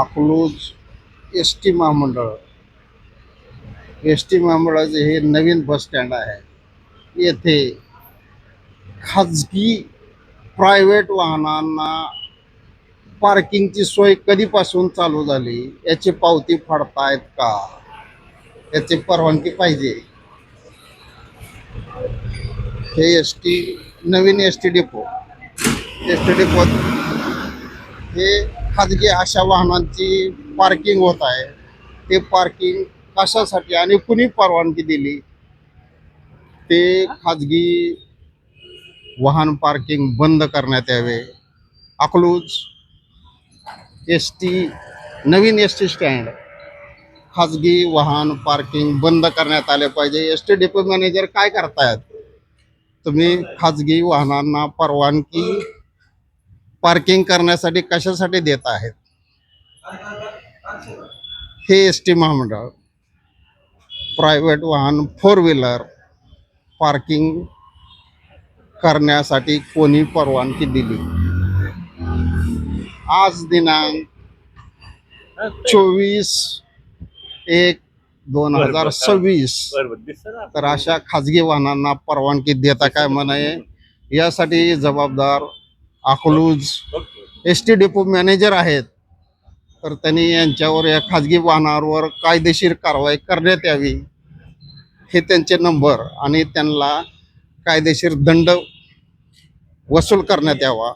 Akluj S T महामंडळ. S T महामंडळाचे हे नवीन बस स्टँड आहे. येथे खाजगी प्रायव्हेट वाहनांना पार्किंगची सोय कधीपासून चालू झाली? याची पावती फाडतायत का? याची परवानगी पाहिजे. हे एस टी नवीन S T depot. S T depot हे खाजगी अशा वाहनांची पार्किंग होत आहे. ते पार्किंग कशासाठी आणि कुणी परवानगी दिली? ते खाजगी वाहन पार्किंग बंद करण्यात यावे. अकलूज एस टी नवीन एस टी स्टँड खाजगी वाहन पार्किंग बंद करण्यात आले पाहिजे. एस टी डेपो मॅनेजर काय करतायत? तुम्ही खाजगी वाहनांना परवानगी पार्किंग करण्यासाठी कशासाठी देत आहेत? हे एस टी महामंडळ प्रायव्हेट वाहन फोर व्हीलर पार्किंग करण्यासाठी कोणी परवानगी दिली? आज दिनांक चोवीस एक दोन हजार सव्वीस. तर अशा खाजगी वाहनांना परवानगी देता काय म्हणे यासाठी जबाबदार Akluj. S T depot manager आहेत. तर त्यांनी यांच्यावर या खाजगी वाहनावर कायदेशीर कारवाई करण्यात यावी. हे त्यांचे नंबर आणि त्यांना कायदेशीर दंड वसूल करण्यात यावा.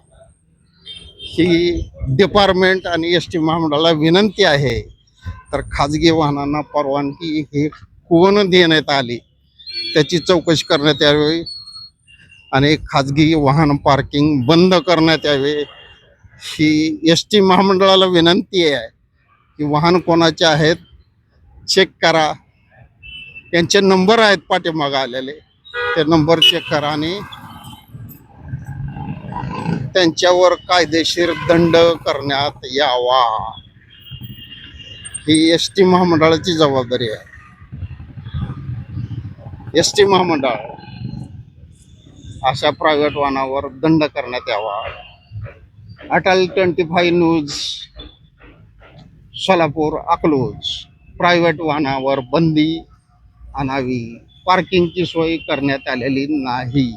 ही डिपार्टमेंट आणि एस टी महामंडळाला विनंती आहे. तर खाजगी वाहनांना परवानगी हे कोण देण्यात आली? त्याची चौकशी करण्यात यावी. आणि खाजगी वाहन पार्किंग बंद करण्यात यावे ही एस टी महामंडळाला विनंती आहे की वाहन कोणाचे आहेत चेक करा. त्यांचे नंबर आहेत पाठीमागं आलेले. ते नंबर चेक करा आणि त्यांच्यावर कायदेशीर दंड करण्यात यावा. ही एस टी महामंडळाची जबाबदारी आहे. एस टी महामंडळ अशा प्रायव्हेट वाहनावर दंड करण्यात यावा. Atal twenty five news Solapur Akluj. Private वाहनावर बंदी आणावी. पार्किंगची सोय करण्यात आलेली नाही.